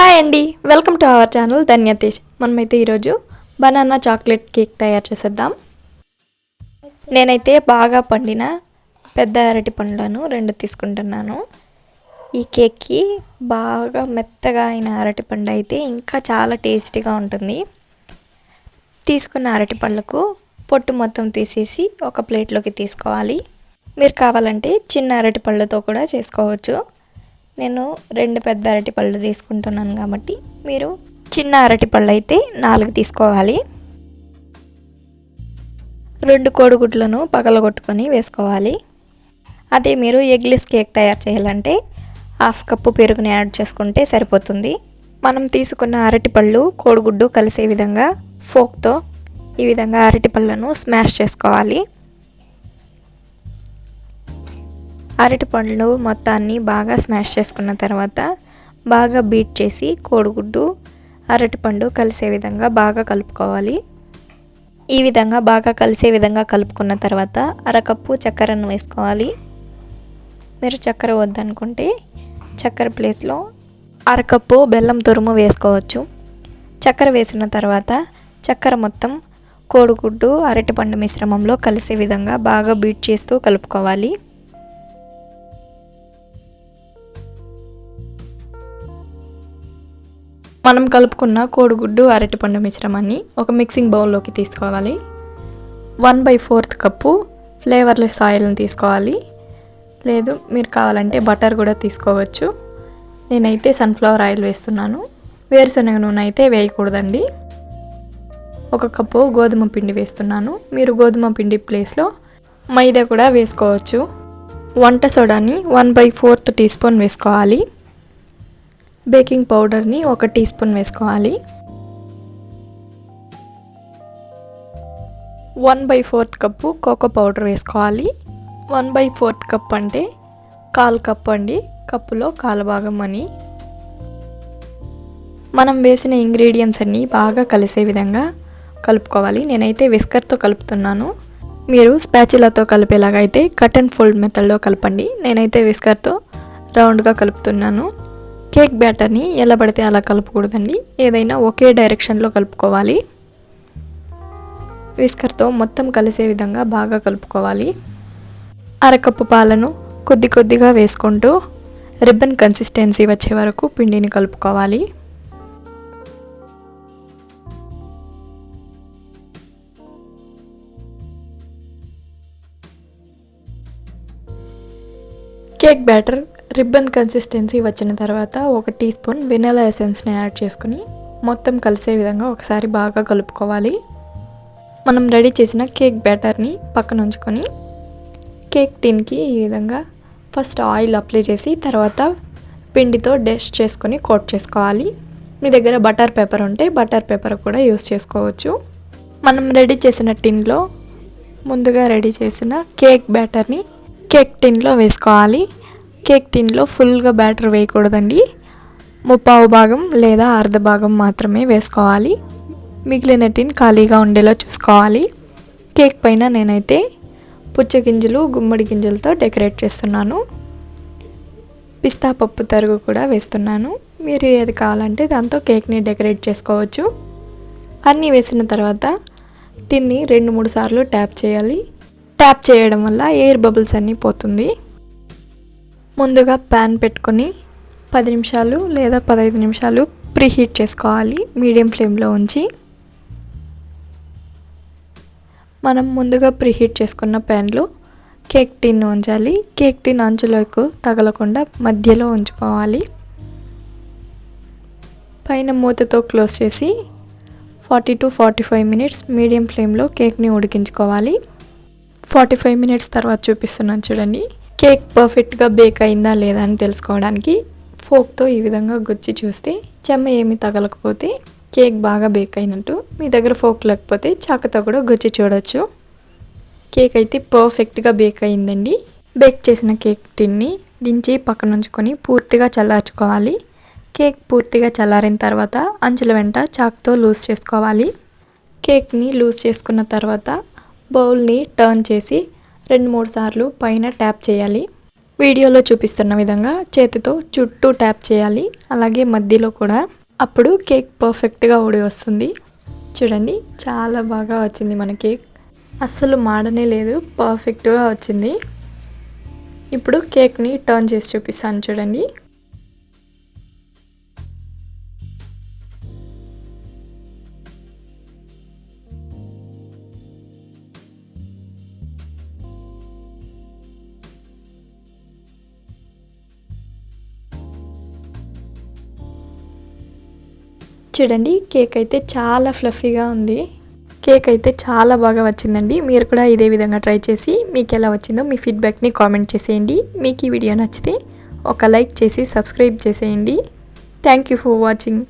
Hi అండి. Welcome to our channel Dhanyatej మనమైతే ఈరోజు బనానా చాక్లెట్ కేక్ తయారు చేసేద్దాం. నేనైతే బాగా పండిన పెద్ద అరటి పండ్లను రెండు తీసుకుంటున్నాను. ఈ కేక్కి బాగా మెత్తగా అయిన అరటి పండు అయితే ఇంకా చాలా టేస్టీగా ఉంటుంది. తీసుకున్న అరటి పండ్లకు పొట్టు మొత్తం తీసేసి ఒక ప్లేట్లోకి తీసుకోవాలి. మీరు కావాలంటే చిన్న అరటి పళ్ళతో కూడా చేసుకోవచ్చు. నేను రెండు పెద్ద అరటి పళ్ళు తీసుకుంటున్నాను కాబట్టి మీరు చిన్న అరటి పళ్ళు అయితే నాలుగు తీసుకోవాలి. రెండు కోడిగుడ్లను పగలగొట్టుకొని వేసుకోవాలి. అదే మీరు ఎగ్లెస్ కేక్ తయారు చేయాలంటే హాఫ్ కప్పు పెరుగుని యాడ్ చేసుకుంటే సరిపోతుంది. మనం తీసుకున్న అరటిపళ్ళు కోడిగుడ్డు కలిసే విధంగా ఫోక్తో ఈ విధంగా అరటిపళ్ళను స్మాష్ చేసుకోవాలి. అరటి పండ్లు మొత్తాన్ని బాగా స్మాష్ చేసుకున్న తర్వాత బాగా బీట్ చేసి కోడిగుడ్డు అరటిపండు కలిసే విధంగా బాగా కలుపుకోవాలి. ఈ విధంగా బాగా కలిసే విధంగా కలుపుకున్న తర్వాత అరకప్పు చక్కెరను వేసుకోవాలి. మీరు చక్కెర వద్దనుకుంటే చక్కెర ప్లేస్లో అరకప్పు బెల్లం తురుము వేసుకోవచ్చు. చక్కెర వేసిన తర్వాత చక్కెర మొత్తం కోడిగుడ్డు అరటిపండు మిశ్రమంలో కలిసే విధంగా బాగా బీట్ చేస్తూ కలుపుకోవాలి. మనం కలుపుకున్న కోడిగుడ్డు అరటిపండు మిశ్రమాన్ని ఒక మిక్సింగ్ బౌల్లోకి తీసుకోవాలి. One by fourth cup flavourless ఆయిల్ని తీసుకోవాలి. లేదు మీరు కావాలంటే బటర్ కూడా తీసుకోవచ్చు. నేనైతే సన్ఫ్లవర్ ఆయిల్ వేస్తున్నాను. వేరుశనగ నూనె అయితే వేయకూడదండి. ఒక కప్పు గోధుమ పిండి వేస్తున్నాను. మీరు గోధుమ పిండి ప్లేస్లో మైదా కూడా వేసుకోవచ్చు. వంట సోడాని one by fourth tea spoon వేసుకోవాలి. బేకింగ్ పౌడర్ని ఒక టీ స్పూన్ వేసుకోవాలి. One by fourth cup cocoa powder వేసుకోవాలి. వన్ బై ఫోర్త్ కప్ అంటే కాల్ కప్ అండి. కప్పులో కాల భాగం అని. మనం వేసిన ఇంగ్రీడియంట్స్ అన్నీ బాగా కలిసే విధంగా కలుపుకోవాలి. నేనైతే విస్కర్తో కలుపుతున్నాను. మీరు స్పాచిలాతో కలిపేలాగైతే అయితే కట్ అండ్ ఫోల్డ్ మెథడ్లో కలపండి. నేనైతే విస్కర్తో రౌండ్గా కలుపుతున్నాను. కేక్ బ్యాటర్ని ఎలా పడితే అలా కలపకూడదండి. ఏదైనా ఒకే డైరెక్షన్లో కలుపుకోవాలి. విస్కర్తో మొత్తం కలిసే విధంగా బాగా కలుపుకోవాలి. అరకప్పు పాలను కొద్ది కొద్దిగా వేసుకుంటూ రిబ్బన్ కన్సిస్టెన్సీ వచ్చే వరకు పిండిని కలుపుకోవాలి. కేక్ బ్యాటర్ రిబ్బన్ కన్సిస్టెన్సీ వచ్చిన తర్వాత ఒక టీ స్పూన్ వెనలా ఎసెన్స్ని యాడ్ చేసుకుని మొత్తం కలిసే విధంగా ఒకసారి బాగా కలుపుకోవాలి. మనం రెడీ చేసిన కేక్ బ్యాటర్ని పక్కన ఉంచుకొని కేక్ టిన్కి ఈ విధంగా ఫస్ట్ ఆయిల్ అప్లై చేసి తర్వాత పిండితో డస్ట్ చేసుకొని కోట్ చేసుకోవాలి. మీ దగ్గర బటర్ పేపర్ ఉంటే బటర్ పేపర్ కూడా యూస్ చేసుకోవచ్చు. మనం రెడీ చేసిన టిన్లో ముందుగా రెడీ చేసిన కేక్ బ్యాటర్ని కేక్ టిన్లో వేసుకోవాలి. కేక్ టిన్లో ఫుల్గా బ్యాటర్ వేయకూడదండి. ముప్పావు భాగం లేదా అర్ధ భాగం మాత్రమే వేసుకోవాలి. మిగిలిన టిన్ ఖాళీగా ఉండేలా చూసుకోవాలి. కేక్ పైన నేనైతే పుచ్చగింజలు గుమ్మడి గింజలతో డెకరేట్ చేస్తున్నాను. పిస్తా పప్పు తరుగు కూడా వేస్తున్నాను. మీరు ఏది కావాలంటే దాంతో కేక్ని డెకరేట్ చేసుకోవచ్చు. అన్నీ వేసిన తర్వాత టిన్ని రెండు మూడు సార్లు ట్యాప్ చేయాలి. ట్యాప్ చేయడం వల్ల ఎయిర్ బబుల్స్ అన్నీ పోతుంది. ముందుగా ప్యాన్ పెట్టుకొని పది నిమిషాలు లేదా పదహైదు నిమిషాలు ప్రీహీట్ చేసుకోవాలి. మీడియం ఫ్లేమ్లో ఉంచి మనం ముందుగా ప్రీహీట్ చేసుకున్న ప్యాన్లో కేక్ టిన్ ఉంచాలి. కేక్ టిన్ అంచులకు తగలకుండా మధ్యలో ఉంచుకోవాలి. పైన మూతతో క్లోజ్ చేసి forty to forty five minutes medium ఫ్లేమ్లో కేక్ని ఉడికించుకోవాలి. ఫార్టీ ఫైవ్ మినిట్స్ తర్వాత చూపిస్తున్నాను చూడండి. కేక్ పర్ఫెక్ట్గా బేక్ అయిందా లేదా అని తెలుసుకోవడానికి ఫోక్తో ఈ విధంగా గుచ్చి చూస్తే చెమ్మ ఏమి తగలకపోతే కేక్ బాగా బేక్ అయినట్టు మీ దగ్గర ఫోక్ లేకపోతే చాకతో కూడా గుచ్చి చూడొచ్చు. కేక్ అయితే పర్ఫెక్ట్గా బేక్ అయిందండి. బేక్ చేసిన కేక్ టిన్ని దించి పక్కన ఉంచుకొని పూర్తిగా చల్లార్చుకోవాలి. కేక్ పూర్తిగా చల్లారిన తర్వాత అంచుల వెంట చాక్తో లూజ్ చేసుకోవాలి. కేక్ని లూజ్ చేసుకున్న తర్వాత బౌల్ని టర్న్ చేసి రెండు మూడు సార్లు పైన ట్యాప్ చేయాలి. వీడియోలో చూపిస్తున్న విధంగా చేతితో చుట్టూ ట్యాప్ చేయాలి. అలాగే మధ్యలో కూడా. అప్పుడు కేక్ పర్ఫెక్ట్గా ఊడి వస్తుంది. చూడండి చాలా బాగా వచ్చింది మన కేక్. అస్సలు మాడనే లేదు పర్ఫెక్ట్గా వచ్చింది. ఇప్పుడు కేక్ని టర్న్ చేసి చూపిస్తాను చూడండి. చూడండి కేక్ అయితే చాలా ఫ్లఫీగా ఉంది. కేక్ అయితే చాలా బాగా వచ్చిందండి. మీరు కూడా ఇదే విధంగా ట్రై చేసి మీకు ఎలా వచ్చిందో మీ ఫీడ్బ్యాక్ని కామెంట్ చేసేయండి. మీకు ఈ వీడియో నచ్చితే ఒక లైక్ చేసి సబ్స్క్రైబ్ చేసేయండి. Thank you for watching